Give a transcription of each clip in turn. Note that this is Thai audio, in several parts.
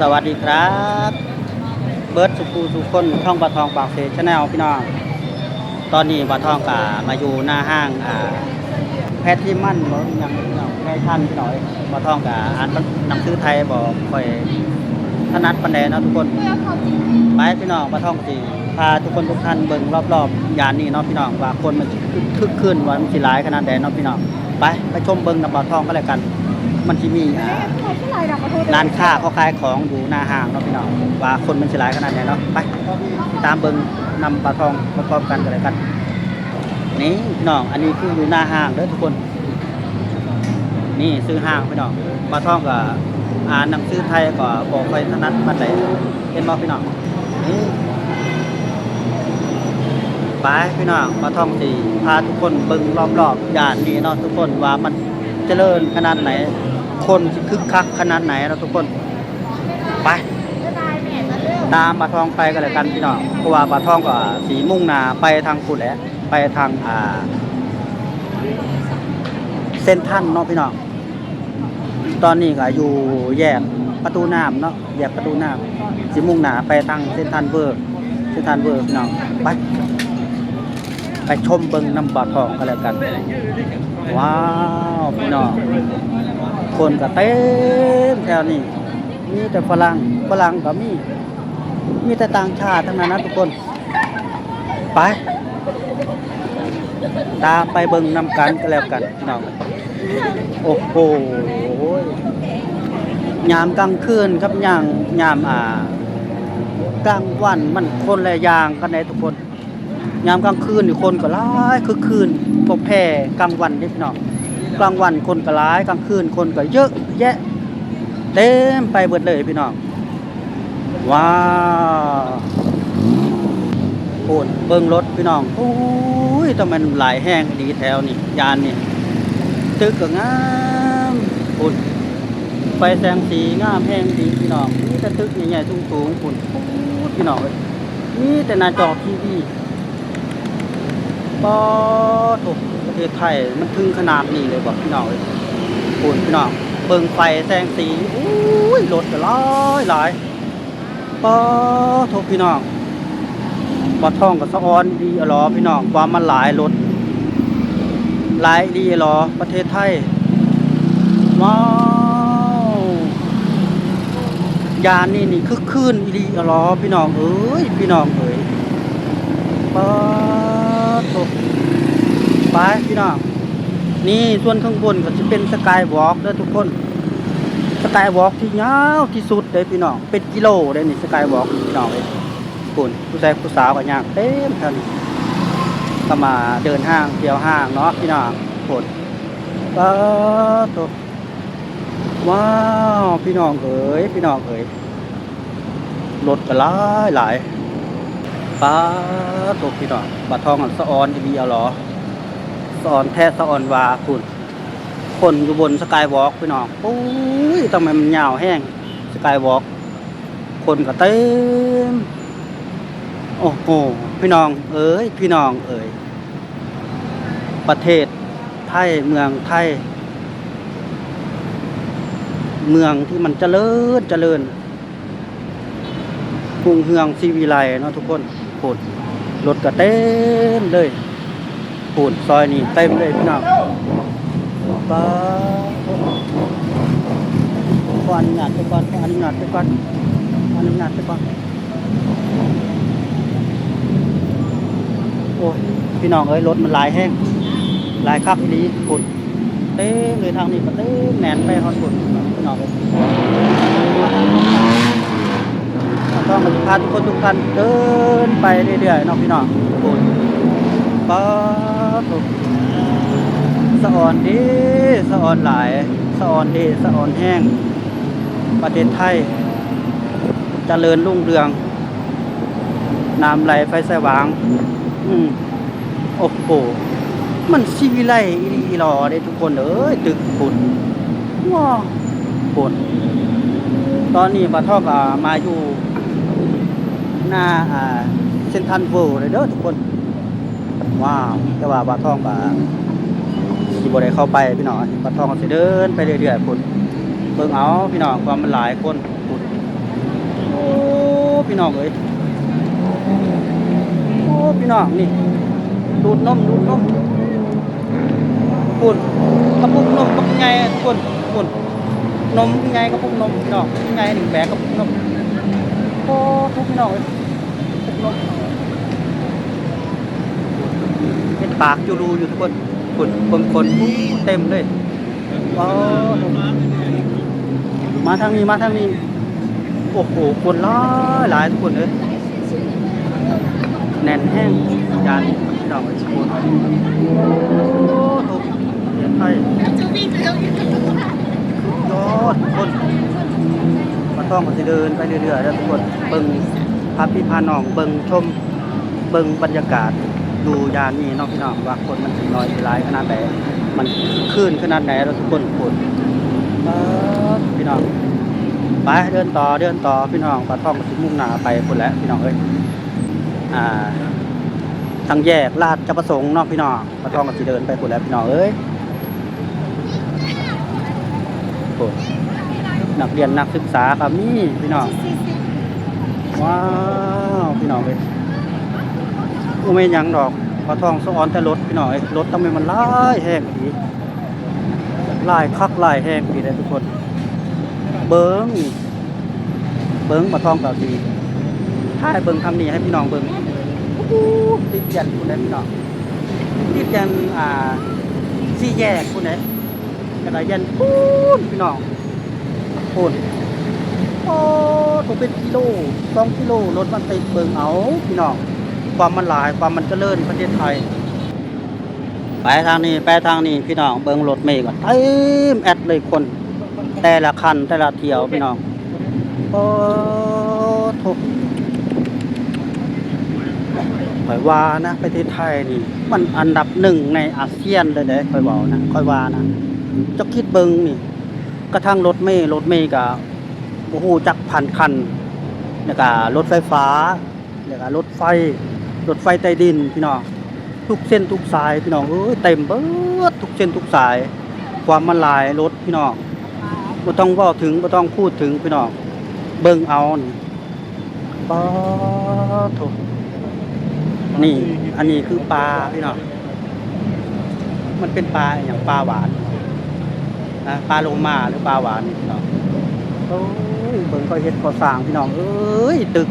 สวัสดีครับ เบิร์ดสุกูสุคนช่องปลาทองปากเซชแนลพี่น้อง ตอนนี้ปลาทองกามาอยู่หน้าห้างอ่าแพทที่มั่นบ่ยังพี่น้องแพทท่านพี่น้อยปลาทองกาอ่านหนังสือไทยบอกค่อยถนัดปันแดเนาะทุกคนไปพี่น้องปลาทองจีพาทุกคนทุกท่านเบิ่งรอบๆยานนี้เนาะพี่น้องว่าคนมันคึกคืนว่ามันสิหลายขนาดใดเนาะพี่น้องไปไปชมเบิ่งนำปลาทองก็แล้วกัน มันสิมีอ่าร้านค้าเขาขายของอยู่หน้าห้างเนาะพี่น้องว่าคนมันสิหลายขนาดไหนเนาะไปตามเบิงนำปลาทองประกอบกันกันเลยกันนี่พี่น้องอันนี้คืออยู่หน้าห้างเด้อทุกคน นี่ซื้อห้างพี่น้องปลาทองก็อ่านหนังสือไทยก็บอกไปถนัดมันไหนเห็นบ่พี่น้องนี่ไปพี่น้องปลาทองสีพาทุกคนเบิ่งรอบๆย่านนี้เนาะทุกคนว่ามันเจริญขนาดไหน คนคึกคักขนาดไหนเราทุกคน ไป ตามปลาทองไปกันเลยกันพี่น้องเพราะว่าปลาทองก็สีมุ่งหนาไปทางกุดแหละไปทางอ่า เส้นท่านเนาะพี่น้องตอนนี้ก็อยู่แยกประตูน้ำเนาะแยกประตูน้ำสีมุ่งหนาไปทางเส้นท่านเวอร์เส้นท่านเวอร์พี่น้องไปไปชมเบิงน้ำปลาทองกันแล้วกัน ว้าว พี่น้อง คนก็เต็มแถวนี้มีแต่ฝรั่งฝรั่งก็มี มีแต่ต่างชาติทั้งนั้นนะทุกคน ไป ตามไปเบิ่งนำกันก็แล้วกันน้องโอ้โหยามกลางคืนครับยามยามอ่ากลางวันมันคนละอย่างกันเลยทุกคน ยามกลางคืนนี่คนก็หลายคือคืนบ่แพ้กลางวันเด้พี่อง กลางวันคนก็ร้ายกลางคืนคนก็เยอะแยะ เต็มไปเบิดเลยพี่น้องว้าวโอนเบิ่งรถพี่น้องโอ้ยทำไมหลายแห้งดีแถวนี่ยานนี่ตึกก็งามโอนไฟแสงสีงามแห้งดีพี่น้องมีแต่ตึกใหญ่ๆสูงๆคุณพี่น้องเอ้ยมีแต่หน้าจอทีวีปอถูก เทศไทยมันถึงขนาดนี้เลยบอกพี่น้องเอ้ยคุณพี่น้องเบิ่งไฟแสงสีอุ้ยรถก็หลายหลายปอถูกพี่น้องบ่ท่องกับสะออนดีอะหรอพี่น้องความมันหลายรถหลายดีอะหรอประเทศไทยว้าวยานนี่นี่คึกคืนอีดีอะหรอพี่น้องเอ้ยพี่น้องเอ้ยปอถูก ไปพี่น้องนี่ส่วนข้างบนก็จะเป็นสกายวอล์กเด้อทุกคนสกายวอล์กที่ยาวที่สุดเลยพี่น้องเป็นกิโลเลยนี่สกายวอล์กพี่น้องเลยคุณผู้ชายผู้สาวก็ย่างเต็มท่านก็มาเดินห้างเที่ยวห้างเนาะพี่น้องคุณก็ถูกว้าวพี่น้องเอ๋ยพี่น้องเอ๋ยรถก็หลายหลายป้าถูกพี่น้องบัตรทองอันสะออนดีเอาหรอ สอนแท้สอนวาคุณคนอยู่บนสกายวอล์กพี่น้องโอ้ยทำไมมันยาวแห้งสกายวอล์กคนก็เต็มโอ้โหพี่น้อง เอ้ยพี่น้องเอ้ยประเทศไทยเมืองไทย เมืองที่มันเจริญเจริญกรุงเฮืองซีวิไลเนาะทุกคนโคตรรถก็เต็มเลย ปูนซอยนี่เต็มเลยพี่น้องป้าขออนุญาตไปก่อนขออนุญาตไปก่อนขออนุญาตไปก่อนโอ้ยพี่น้องเอ้ยรถมันลายแห้งลายคักอีหลีปูนเต็มเลยทางนี้ก็เต็มแหนนไปฮอดปูนพี่น้องเอ้ยต้องมาพาทุกคนทุกท่านเดินไปเรื่อยๆเนาะพี่น้องปูนป๊า บสะออนดีสะออนหลายสะออนดีสะออนแห้ง ประเทศไทยจเจริญรุ่งเรืองน้ำไหลไฟสว่าง อืมโอ้โหมันชีวิไลอีหลีอีหลอได้ทุกคนเอ้ยตึกปุ่นว้าวปุ่นตอนนี้ปะทอกมาอยู่ หน้าอ่าเซนทันเวิลด์เลยเด้อทุกคน ว้าวแต่ว่าปลาทองก็สิบ่ได้เข้าไปพี่น้องปลาทองก็สิเดินไปเรื่อยๆพุ่นเบิ่งเอาพี่น้องความมันหลายคนพุ่นพี่น้องเอ้ยโอ้พี่น้องนี่ดูดนมดูดนมปุ่นกระปุกนมกระปุกไงปุ่นปุ่นนมไงกระปุกนมพี่น้องไงหนึ่งแบกกระปุกนมโอ้ทุกพี่น้องเอ้ยกระปุกนมเป็นปากอยู่รูอยู่ทุกคนปุ่นเบิ่งคนอู้เต็มเลยว้าวมาทางนี้มาทางนี้ โอ้โห คนหลายหลายทุกคนเลยแน่นแห้งยานพี่น้องไอ้ชคนโอ้ถูกเรียนไทยยอดทุกคนมาต้องมาสิเดินไปเรื่อยๆแล้วทุกคนเบิ่งพาพี่พาน้องเบิ่งชมเบิ่งบรรยากาศ ดูยานนี้น้องพี่น้องว่าคนมันถึงน้อยหลายขนาดไหนมันขึ้นขนาดไหนเราทุกคนคนพี่น้องไปเดินต่อเดินต่อพี่น้องปลาท่องสิมุ่งหน้าไปพุ่นแล้วพี่น้องเอ้ยอ่าทางแยกลาดจะประสงค์นอกพี่น้องปลาท่องก็สิเดินไปพุ่นแล้วพี่น้องเอ้ยนักเรียนนักศึกษาครับนี่พี่น้องว้าวพี่น้องเอ้ย กูไม่ยังดอกปลาทองสะออนแต่รถพี่น้องเอ้ยรถต้องเป็นมันลายแห้งดีลายคักลายแห้งดีเลยทุกคน เบิ้งเบิ้งมาทองกับดีถ้าให้เบิ้งทำนี่ให้พี่น้องเบิ้งติดยันคุณได้พี่น้องติดยันอ่าสี่แยกคุณได้กระดายันปูนพี่น้องปูนโอ้ถูกเป็นกิโลสองกิโลรถมันติดเบิ้งเอาพี่น้อง ความมันหลาย ความมันเจริญประเทศไทย ไปทางนี้ ไปทางนี้พี่น้องเบิ้งรถเมย์ก่อนเต็มแอดเลยคน แต่ละคันแต่ละเที่ยวพี่น้องโอ้ทุกข่อยว่านะประเทศไทยนี่ มันอันดับหนึ่งในอาเซียนเลยเด้ข่อยบอกนะข่อยว่านะเจะคิดเบิงนี่กระทั่งรถเมล์รถเมล์กับโอ้โหจักพันคันแล้วก็รถไฟฟ้าแล้วก็รถไฟ รถไฟใต้ดินพี่น้องทุกเส้นทุกสายพี่น้องเอ้ยเต็มเบิดทุกเส้นทุกสาย ความมันหลายรถพี่น้องบ่ต้องว้าถึงบ่ต้องพูดถึงพี่น้องเบิ่งเอานี่ปาโถนี่ อันนี้คือปลาพี่น้องมันเป็นปลาอย่างปลาหวานนะปลาโลมาหรือปลาหวานพี่น้องโอ้ยเบิ่งก็เฮ็ดก่อสร้างพี่น้องเอ้ยตึก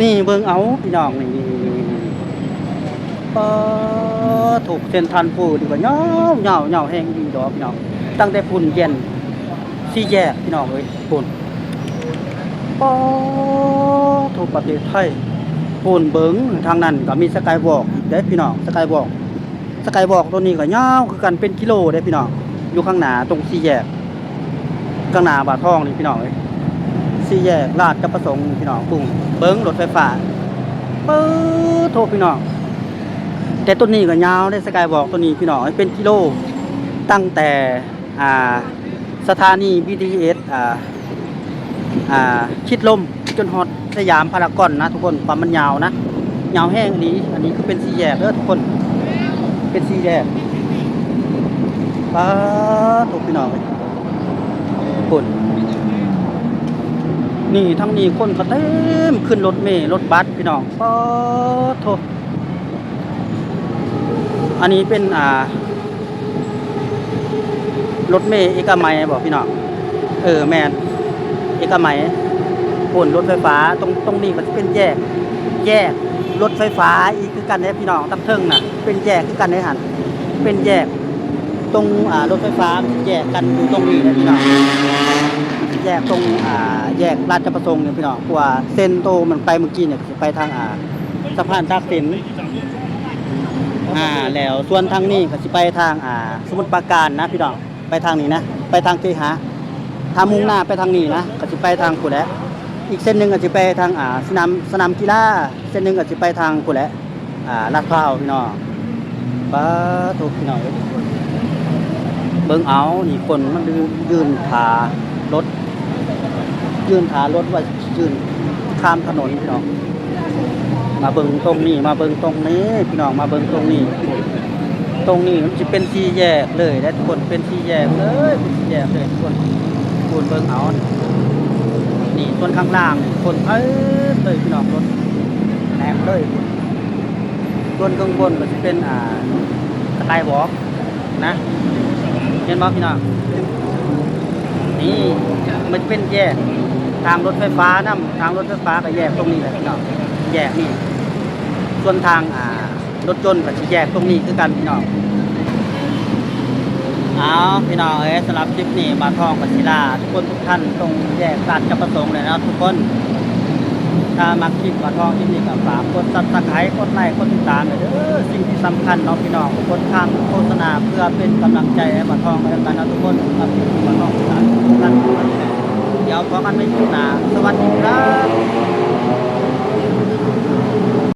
นี่เบิ่งเอาพี่น้องนี่ปถูกเส้นทันฟูดีกว่าเหงาเหงาเหงาแห้งดีดอกพี่น้องตั้งแต่พุ่นเย็นสี่แยกพี่น้องเอ้ยพุ่นปอถูกประเทศไทยพุ่นเบิงทางนั้นก็มีสกายวอกเด้พี่น้องสกายวอล์กสกายวอล์กตัวนี้ก็ยาคือกันเป็นกิโลเด้พี่น้องอยู่ข้างหน้าตรงสี่แยกข้างหน้าบาททองนี่พี่น้องเอ้ยสี่แยกลาดกระประสงค์พี่น้องปุ่ง บิงรถไฟฟ้าปื๊ดโทรพี่น้องแต่ต้นนี้ก็ยาวได้สกายบอกตัวนี้พี่น้องเป็นกิโลตั้งแต่อ่าสถานี BTS อ่าอ่าชิดลมจนฮอดสยามพารากอนนะทุกคนความมันยาวนะยาวแห้งอันนี้ อันนี้คือเป็นสี่แยกเด้อทุกคน เป็นสี่แยกป้าถูกพี่น้องคน นี่ทั้งนี้คนก็เต็มขึ้นรถเมล์รถบัสพี่น้องป้โทอันนี้เป็นอ่ารถเมย์เอกมัยบอกพี่น้องเออแมนเอกมัยปุ่นรถไฟฟ้าตรงตรงนี้มันเป็นแยก แยกรถไฟฟ้าอีกคือกันนี่ยพี่น้องตั้งเทิงน่ะเป็นแยกคือกันในหันเป็นแยก ตรงอ่ารถไฟฟ้าแยกกันอยู่ตรงนี้นะพี่น้อง แยกตรงอ่าแยกราชประสงค์เนี่ยพี่น้องเพราะว่าเส้นโตมันไปเมื่อกี้เนี่ยสิไปทางอ่าสะพานตากสินอ่าแล้วส่วนทางนี้ก็สิไปทางอ่าสมุทรปราการนะพี่น้องไปทางนี้นะ ไปทางเกหาถ้ามุ่งหน้าไปทางนี้นะก็สิไปทางกุแหละอีกเส้นหนึ่งก็สิไปทางอ่าสนามสนามกีฬาเส้นหนึ่งก็สิไปทางกุแหละอ่าลาดพร้าวพี่น้องป้าถูกพี่น้องเบิ่งเอานี่คนมันยืนยืนถา ยืนถารถไว้ยืนข้ามถนนพี่น้อง มาเบิงตรงนี้ มาเบิงตรงนี้ พี่น้องมาเบิงตรงนี้ ตรงนี้มันจะเป็นสี่แยกเลยและทุกคนเป็นสี่แยกเลยเป็นสี่แยกเลยทุกคนคุณเบิงเอานี่ส่วนข้างล่างคนเอ้ยเลยพี่น้องรถแหนมเลยส่วนข้างบนก็จะเป็นอ่าสกายวอล์กนะเห็นบ่พี่น้องนี่มันเป็นแยก ทางรถไฟฟ้านํทางรถไฟฟ้าก็แยกตรงนี้แหละพี่น้องแยกนี่ส่วนทางอ่ารถยนต์ก็สิแยกตรงนี้คือกันพี่น้องเอาพี่น้องเอ้ยสำหรับคลิปนี้มาท่องกับศิลาทุกคนทุกท่านตรงแยกราชประสงค์เลยนะทุกคนถ้ามักคลิปมาท่องคลิปนี้ก็ฝากกดซับสไครต์กดไลค์กดติดตามเลยเด้อสิ่งที่สำคัญเนาะพี่น้องกดข้ามโฆษณาเพื่อเป็นกำลังใจให้มาท่องกันแล้วกันนะทุกคนสำหรับคลิปมาท่องศิลาทุกท่าน เดี๋ยวพอกันไม่พูดนาสวัสดีครับ